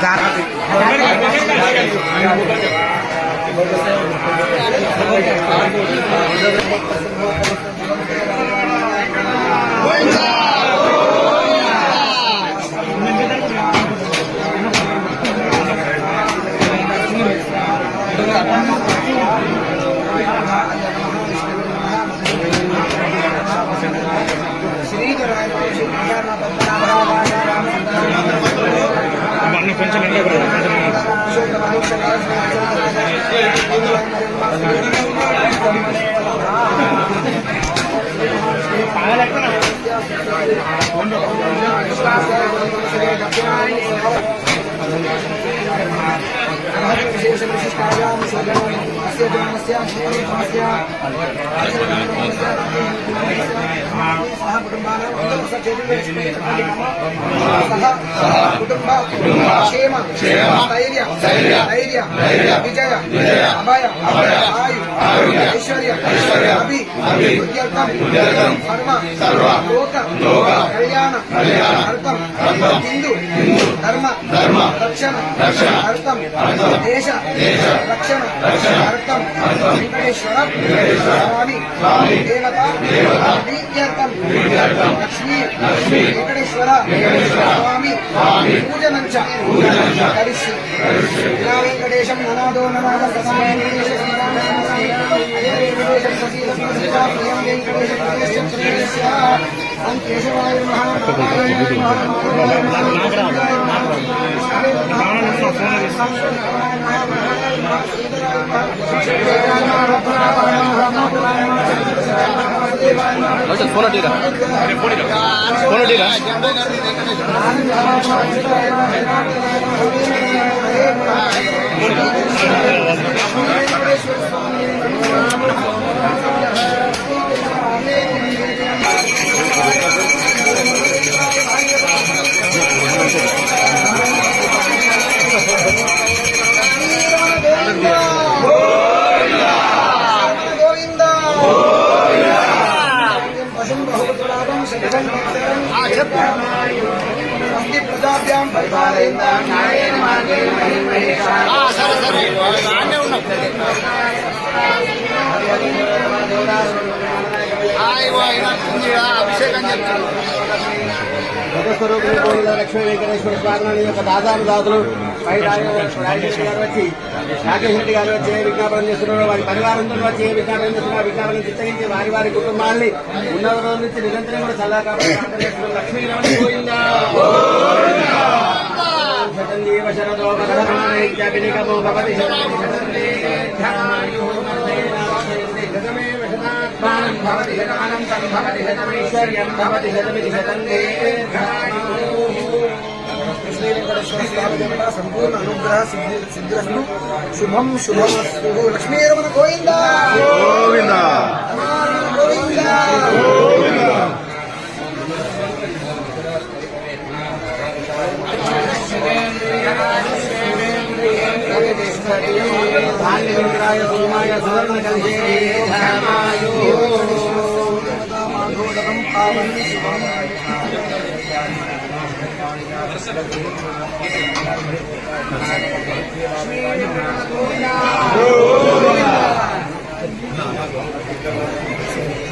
got it. Terima Gracias. सह कुटुंबान सह कुटुंब क्षेम स्थैर्य धैर्य विजय अभय आयु ऐश्वर्य अभि उद्यर्थम सर्व सर्व लोक लोक कल्याण अर्थम हिंदू धर्म రక్షణ అర్థం దేశ రక్షణ అర్థం వెంకటేశ్వర స్వామి దేవత ప్రీత్యర్థం లక్ష్మీ వెంకటేశ్వర స్వామి పూజనంచ కరిష్య. ఇలా వెంకటేశం ననాదో ననాద వెంకటేశ సతీ వెంకటేశ আচ্ছা ফোন ডিরা ফোন ডিরা పశుం బహుపుత్రాదం శరీరం అస్తి ప్రజాభ్యాం పరిపాలయంత న్యాయేన మార్గేణ మహిమహేషా అభిషేకం చెప్తాను లక్ష్మీ వెంకటేశ్వర స్వామి యొక్క దాదాపు దాతలు పై రాజేశ్వరి గారు వచ్చి రాకేష్ రెడ్డి గారు వచ్చి ఏ విజ్ఞాపనం చేస్తున్నారు వారి పరివారంతో వచ్చి ఏ విజ్ఞాపనం చేస్తున్నారు విజ్ఞాపనం చిత్తగించి వారి వారి కుటుంబాన్ని ఉన్నత రోజుల నుంచి నిరంతరం కూడా సలహా కాపాడు లక్ష్మీ రమణ శరదో భవతి శతాత్మానం భవతి శతమనంతం భవతి శతమైశ్వర్యం భవతి శతమితి శతం శ్రీ వెంకటేశ్వర స్వామి దేవత సంపూర్ణ అనుగ్రహ సిద్ధి సిద్ధిరస్తు. శుభం గోవింద. గోవింద. గోవింద. శుభం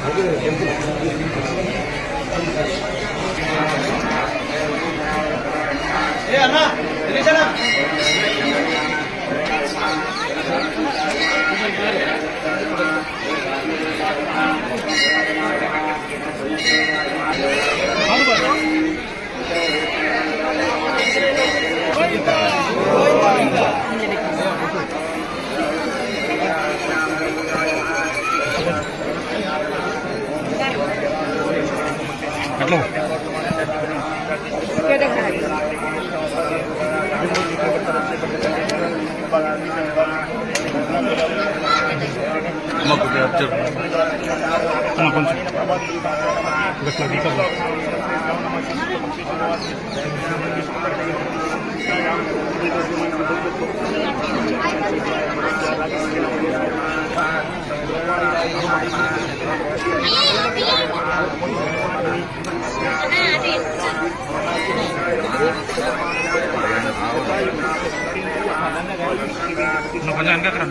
అట్లా అమ్మ కొద్దిగా అబ్జర్వ్ কাটলো కొంచెం Jangan kan Kram?